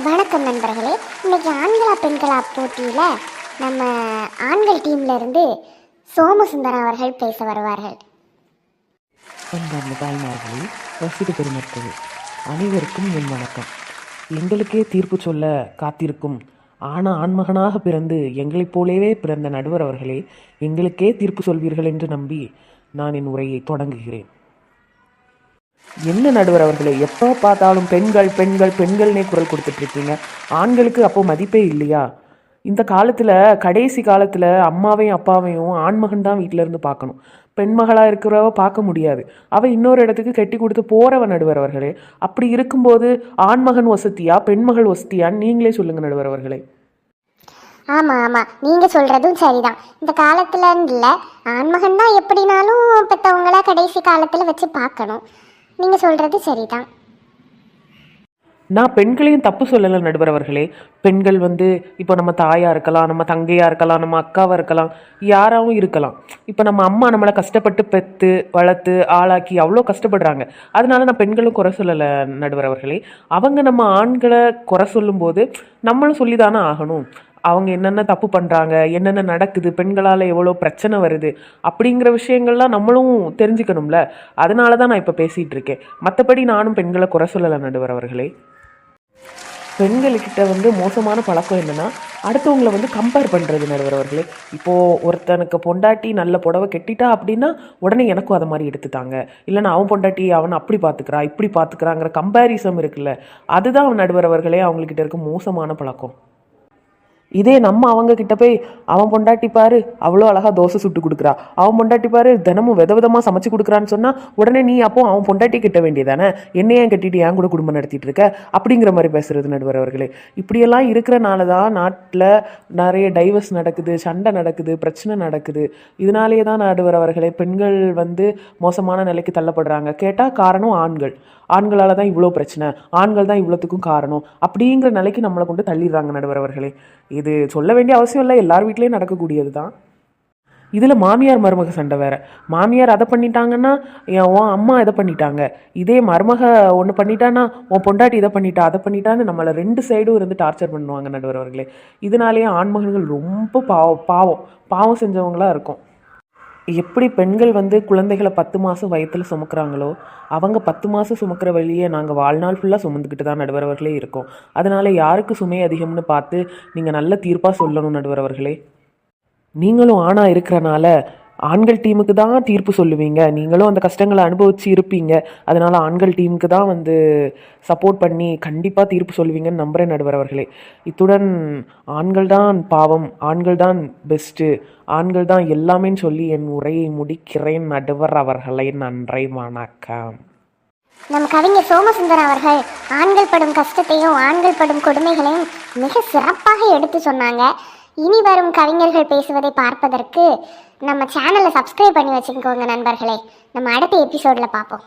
வணக்கம் நண்பர்களே. இன்னைக்கு ஆண்களா பெண்களா போட்டியில் நம்ம ஆண்கள் டீம்ல இருந்து சோமசுந்தரம் அவர்கள் பேச வருவார்கள். அன்பார்ந்த தாய்மார்களே ரசிக பெருமக்களே அனைவருக்கும் என் வணக்கம். எங்களுக்கே தீர்ப்பு சொல்ல காத்திருக்கும் ஆனால் ஆண்மகனாக பிறந்து எங்களைப் போலவே பிறந்த நடுவர் அவர்களே எங்களுக்கே தீர்ப்பு சொல்வீர்கள் என்று நம்பி நான் என் உரையை தொடங்குகிறேன். என்ன நடுவர் அவர்களே எப்போ பார்த்தாலும் பெண்கள் பெண்கள் பெண்கள்னே குரல் கொடுத்துட்டு இருக்கீங்க ஆண்களுக்கு அப்போ மதிப்பே இல்லையா? இந்த காலத்தில் கடைசி காலத்தில் அம்மாவையும் அப்பாவையும் ஆண்மகன் தான் வீட்டில இருந்து பார்க்கணும். பெண்மகளாக இருக்கிறவ பார்க்க முடியாது. அவள் இன்னொரு இடத்துக்கு கட்டி கொடுத்து போறவ நடுவர் அவர்களே. அப்படி இருக்கும்போது ஆண்மகன் வசதியா பெண்மகள் வசதியான்னு நீங்களே சொல்லுங்க நடுவர் அவர்களே. ஆமாம் ஆமாம் நீங்கள் சொல்கிறதும் சரிதான். இந்த காலத்தில் இல்லை ஆண்மகன் தான் எப்படினாலும் பெற்றவங்கள கடைசி காலத்தில் வச்சு பார்க்கணும். நீங்கள் சொல்கிறது சரிதான். நான் பெண்களையும் தப்பு சொல்லலை நடுவர் அவர்களே. பெண்கள் வந்து இப்போ நம்ம தாயாக இருக்கலாம் நம்ம தங்கையாக இருக்கலாம் நம்ம அக்காவாக இருக்கலாம் யாராவும் இருக்கலாம். இப்போ நம்ம அம்மா நம்மளை கஷ்டப்பட்டு பெற்று வளர்த்து ஆளாக்கி அவ்வளோ கஷ்டப்படுறாங்க. அதனால நான் பெண்களும் குறை சொல்லலை நடுவர் அவர்களே. அவங்க நம்ம ஆண்களை குறை சொல்லும்போது நம்மளும் சொல்லி தானே ஆகணும். அவங்க என்னென்ன தப்பு பண்ணுறாங்க என்னென்ன நடக்குது பெண்களால் எவ்வளோ பிரச்சனை வருது அப்படிங்கிற விஷயங்கள்லாம் நம்மளும் தெரிஞ்சுக்கணும்ல. அதனால தான் நான் இப்போ பேசிகிட்டு இருக்கேன். மற்றபடி நானும் பெண்களை குறை சொல்லலை நடுவர் அவர்களே. பெண்கள்கிட்ட வந்து மோசமான பழக்கம் என்னன்னா அடுத்தவங்கள வந்து கம்பேர் பண்ணுறது நடுவர் அவர்களே. இப்போது ஒருத்தனுக்கு பொண்டாட்டி நல்ல புடவை கெட்டிட்டா அப்படின்னா உடனே எனக்கும் அதை மாதிரி எடுத்துட்டாங்க. இல்லைன்னா அவன் பொண்டாட்டி அவனை அப்படி பார்த்துக்கிறா இப்படி பார்த்துக்கிறாங்கிற கம்பேரிசம் இருக்குல்ல. அதுதான் நடுவரவர்களே நடுவர் அவர்களே அவங்கக்கிட்ட இருக்க மோசமான பழக்கம். இதே நம்ம அவங்க கிட்ட போய் அவன் பொண்டாட்டி பாரு அவ்வளோ அழகாக தோசை சுட்டு கொடுக்குறா. அவன் பொண்டாட்டி பாரு தினமும் வித விதமாக சமைச்சு கொடுக்குறான்னு சொன்னால் உடனே நீ அப்போ அவன் பொண்டாட்டி கிட்ட வேண்டியதானே? என்னையே ஏன் கட்டிட்டு ஏன் கூட குடும்பம் நடத்திட்டு இருக்க? அப்படிங்கிற மாதிரி பேசுறது நடுவர் அவர்களே. இப்படியெல்லாம் இருக்கிறனால தான் நாட்டில் நிறைய டைவர்ஸ் நடக்குது சண்டை நடக்குது பிரச்சனை நடக்குது. இதனாலேயே தான் நடுவர் அவர்களே பெண்கள் வந்து மோசமான நிலைக்கு தள்ளப்படுறாங்க. கேட்டால் காரணம் ஆண்கள். ஆண்களால் தான் இவ்வளோ பிரச்சனை. ஆண்கள் தான் இவ்வளோத்துக்கும் காரணம். அப்படிங்கிற நிலைக்கு நம்மளை கொண்டு தள்ளிடுறாங்க நடுவர் அவர்களே. இது சொல்ல வேண்டிய அவசியம் இல்லை எல்லார் வீட்லேயும் நடக்கக்கூடியது தான் இதில் மாமியார் மருமக சண்டை வேற. மாமியார் அதை பண்ணிட்டாங்கன்னா என் உன் அம்மா இதை பண்ணிட்டாங்க. இதே மருமக ஒன்று பண்ணிட்டான்னா உன் பொண்டாட்டி இதை பண்ணிட்டா அதை பண்ணிட்டான்னு நம்மளை ரெண்டு சைடும் இருந்து டார்ச்சர் பண்ணுவாங்க நடுவர் அவர்களே. இதனாலேயே ஆண்மகன்கள் ரொம்ப பாவம் பாவம். பாவம் செஞ்சவங்களாக இருக்கும். எப்படி பெண்கள் வந்து குழந்தைகளை பத்து மாதம் வயத்தில் சுமக்கிறாங்களோ அவங்க பத்து மாதம் சுமக்கிற வழியே நாங்கள் வாழ்நாள் ஃபுல்லாக சுமந்துக்கிட்டு தான் நடுவரவர்களே இருக்கோம். அதனால் யாருக்கு சுமை அதிகம்னு பார்த்து நீங்கள் நல்ல தீர்ப்பாக சொல்லணும் நடுவரவர்களே நீங்களும் ஆணாக இருக்கிறனால ஆண்கள் டீமுக்கு தான் தீர்ப்பு சொல்லுவீங்க. நீங்களும் அந்த கஷ்டங்களை அனுபவிச்சு இருப்பீங்க. அதனால ஆண்கள் டீமுக்கு தான் வந்து சப்போர்ட் பண்ணி கண்டிப்பாக தீர்ப்பு சொல்லுவீங்கன்னு நம்புகிறேன் நடுவர் அவர்களே. இத்துடன் ஆண்கள் தான் பாவம் ஆண்கள் தான் பெஸ்ட்டு ஆண்கள் தான் எல்லாமேன்னு சொல்லி என் உரையை முடிக்கிறேன் நடுவர் அவர்களை. நன்றி வணக்கம். நம் கவிஞர் சோமசுந்தர் அவர்கள் ஆண்கள் படும் கஷ்டத்தையும் ஆண்கள் படும் கொடுமைகளையும் மிக சிறப்பாக எடுத்து சொன்னாங்க. இனி வரும் கவிஞர்கள் பேசுவதை பார்ப்பதற்கு நம்ம சேனலை சப்ஸ்கிரைப் பண்ணி வச்சுக்கோங்க நண்பர்களே. நம்ம அடுத்த எபிசோடில் பார்ப்போம்.